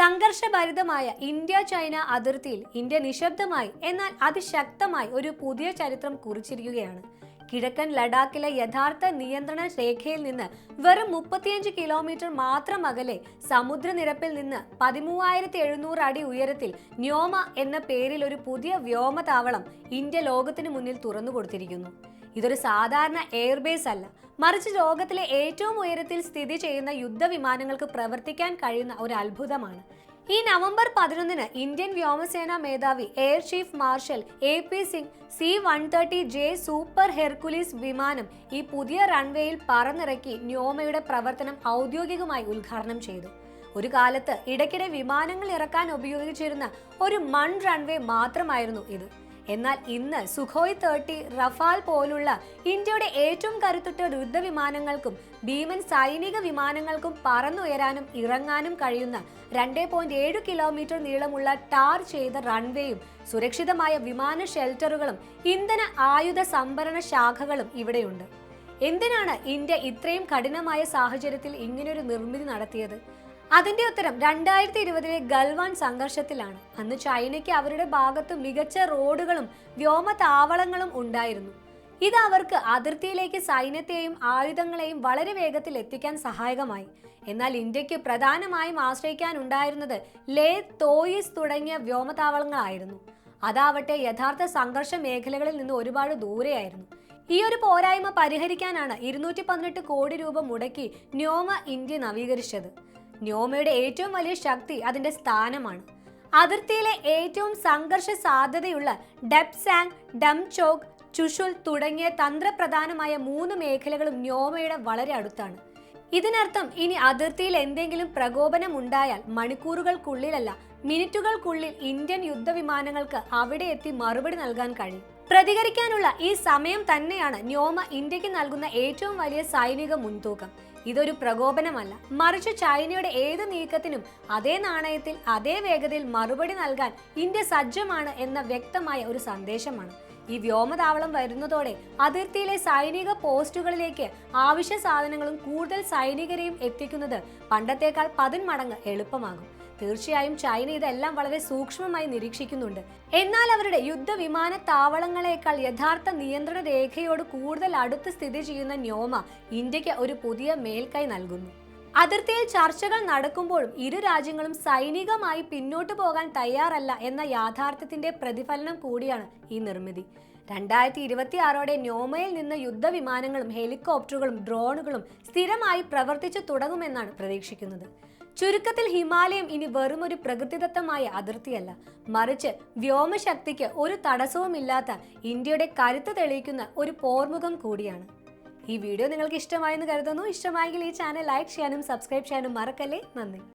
സംഘർഷഭരിതമായ India China അതിർത്തിയിൽ India നിശബ്ദമായി എന്നാൽ അതിശക്തമായി ഒരു പുതിയ ചരിത്രം കുറിച്ചിരിക്കുകയാണ്. കിഴക്കൻ ലഡാക്കിലെ യഥാർത്ഥ നിയന്ത്രണ രേഖയിൽ നിന്ന് വെറും മുപ്പത്തിയഞ്ച് കിലോമീറ്റർ മാത്രം അകലെ സമുദ്രനിരപ്പിൽ നിന്ന് പതിമൂവായിരത്തി എഴുന്നൂറ് അടി ഉയരത്തിൽ ന്യോമ എന്ന പേരിൽ ഒരു പുതിയ വ്യോമതാവളം ഇന്ത്യ ലോകത്തിന് മുന്നിൽ തുറന്നു കൊടുത്തിരിക്കുന്നു ഇതൊരു സാധാരണ എയർബേസ് അല്ല മറിച്ച് ലോകത്തിലെ ഏറ്റവും ഉയരത്തിൽ സ്ഥിതി ചെയ്യുന്ന യുദ്ധവിമാനങ്ങൾക്ക് പ്രവർത്തിക്കാൻ കഴിയുന്ന ഒരു അത്ഭുതമാണ്. ഈ നവംബർ പതിനൊന്നിന് ഇന്ത്യൻ വ്യോമസേനാ മേധാവി air chief marshal A P Singh C one thirty J super Hercules വിമാനം ഈ പുതിയ റൺവേയിൽ പറന്നിറക്കി ന്യോമയുടെ പ്രവർത്തനം ഔദ്യോഗികമായി ഉദ്ഘാടനം ചെയ്തു. ഒരു കാലത്ത് ഇടയ്ക്കിടെ വിമാനങ്ങൾ ഇറക്കാൻ ഉപയോഗിച്ചിരുന്ന ഒരു മൺ റൺവേ മാത്രമായിരുന്നു ഇത്. എന്നാൽ ഇന്ന് സുഖോയ് തേർട്ടി റഫാൽ പോലുള്ള ഇന്ത്യയുടെ ഏറ്റവും കരുത്തുറ്റ യുദ്ധവിമാനങ്ങൾക്കും ഭീമൻ സൈനിക വിമാനങ്ങൾക്കും പറന്നുയരാനും ഇറങ്ങാനും കഴിയുന്ന രണ്ട് പോയിന്റ് ഏഴ് കിലോമീറ്റർ നീളമുള്ള ടാർ ചെയ്ത റൺവേയും സുരക്ഷിതമായ വിമാന ഷെൽട്ടറുകളും ഇന്ധന ആയുധ സംഭരണ ശാഖകളും ഇവിടെയുണ്ട്. എന്തിനാണ് ഇന്ത്യ ഇത്രയും കഠിനമായ സാഹചര്യത്തിൽ ഇങ്ങനെയൊരു നിർമ്മിതി നടത്തിയത്? അതിന്റെ ഉത്തരം രണ്ടായിരത്തി ഇരുപതിലെ ഗൽവാൻ സംഘർഷത്തിലാണ്. അന്ന് ചൈനയ്ക്ക് അവരുടെ ഭാഗത്ത് മികച്ച റോഡുകളും വ്യോമ താവളങ്ങളും ഉണ്ടായിരുന്നു. ഇത് അവർക്ക് അതിർത്തിയിലേക്ക് സൈന്യത്തെയും ആയുധങ്ങളെയും വളരെ വേഗത്തിൽ എത്തിക്കാൻ സഹായകമായി. എന്നാൽ ഇന്ത്യയ്ക്ക് പ്രധാനമായും ആശ്രയിക്കാൻ ഉണ്ടായിരുന്നത് ലേ തോയിസ് തുടങ്ങിയ വ്യോമതാവളങ്ങളായിരുന്നു. അതാവട്ടെ യഥാർത്ഥ സംഘർഷ മേഖലകളിൽ നിന്ന് ഒരുപാട് ദൂരെയായിരുന്നു. ഈ ഒരു പോരായ്മ പരിഹരിക്കാനാണ് ഇരുന്നൂറ്റി പതിനെട്ട് കോടി രൂപ മുടക്കി ന്യോമ ഇന്ത്യ നവീകരിച്ചത്. ന്യോമയുടെ ഏറ്റവും വലിയ ശക്തി അതിന്റെ സ്ഥാനമാണ്. അതിർത്തിയിലെ ഏറ്റവും സംഘർഷ സാധ്യതയുള്ള ഡെപ്സാങ് ഡംചോക് ചുഷുൽ തുടങ്ങിയ തന്ത്രപ്രധാനമായ മൂന്ന് മേഖലകളും ന്യോമയുടെ വളരെ അടുത്താണ്. ഇതിനർത്ഥം ഇനി അതിർത്തിയിൽ എന്തെങ്കിലും പ്രകോപനം ഉണ്ടായാൽ മണിക്കൂറുകൾക്കുള്ളിലല്ല മിനിറ്റുകൾക്കുള്ളിൽ ഇന്ത്യൻ യുദ്ധവിമാനങ്ങൾക്ക് അവിടെ എത്തി മറുപടി നൽകാൻ കഴിയും. പ്രതികരിക്കാനുള്ള ഈ സമയം തന്നെയാണ് ന്യോമ ഇന്ത്യയ്ക്ക് നൽകുന്ന ഏറ്റവും വലിയ സൈനിക മുൻതൂക്കം. ഇതൊരു പ്രകോപനമല്ല. മറിച്ച് ചൈനയുടെ ഏത് നീക്കത്തിനും അതേ നാണയത്തിൽ അതേ വേഗതയിൽ മറുപടി നൽകാൻ ഇന്ത്യ സജ്ജമാണ് എന്ന വ്യക്തമായ ഒരു സന്ദേശമാണ്. ഈ വ്യോമതാവളം വരുന്നതോടെ അതിർത്തിയിലെ സൈനിക പോസ്റ്റുകളിലേക്ക് ആവശ്യ സാധനങ്ങളും കൂടുതൽ സൈനികരെയും എത്തിക്കുന്നത് പണ്ടത്തേക്കാൾ പതിന്മടങ്ങ് എളുപ്പമാകും. തീർച്ചയായും ചൈന ഇതെല്ലാം വളരെ സൂക്ഷ്മമായി നിരീക്ഷിക്കുന്നുണ്ട്. എന്നാൽ അവരുടെ യുദ്ധവിമാന താവളങ്ങളെക്കാൾ യഥാർത്ഥ നിയന്ത്രണ രേഖയോട് കൂടുതൽ അടുത്ത് സ്ഥിതി ചെയ്യുന്ന ന്യോമ ഇന്ത്യയ്ക്ക് ഒരു പുതിയ മേൽക്കൈ നൽകുന്നു. അതിർത്തിയിൽ ചർച്ചകൾ നടക്കുമ്പോഴും ഇരു രാജ്യങ്ങളും സൈനികമായി പിന്നോട്ടു പോകാൻ തയ്യാറല്ല എന്ന യാഥാർത്ഥ്യത്തിന്റെ പ്രതിഫലനം കൂടിയാണ് ഈ നിർമ്മിതി. രണ്ടായിരത്തി ഇരുപത്തി ആറോടെ ന്യോമയിൽ നിന്ന് യുദ്ധവിമാനങ്ങളും ഹെലികോപ്റ്ററുകളും ഡ്രോണുകളും സ്ഥിരമായി പ്രവർത്തിച്ചു തുടങ്ങുമെന്നാണ് പ്രതീക്ഷിക്കുന്നത്. ചുരുക്കത്തിൽ ഹിമാലയം ഇനി വെറും ഒരു പ്രകൃതിദത്തമായ അതിർത്തിയല്ല. മറിച്ച് വ്യോമശക്തിക്ക് ഒരു തടസ്സവുമില്ലാത്ത ഇന്ത്യയുടെ കരുത്ത് തെളിയിക്കുന്ന ഒരു പോർമുഖം കൂടിയാണ്. ഈ വീഡിയോ നിങ്ങൾക്ക് ഇഷ്ടമായെന്ന് കരുതുന്നു. ഇഷ്ടമായെങ്കിൽ ഈ ചാനൽ ലൈക്ക് ചെയ്യാനും സബ്സ്ക്രൈബ് ചെയ്യാനും മറക്കല്ലേ. നന്ദി.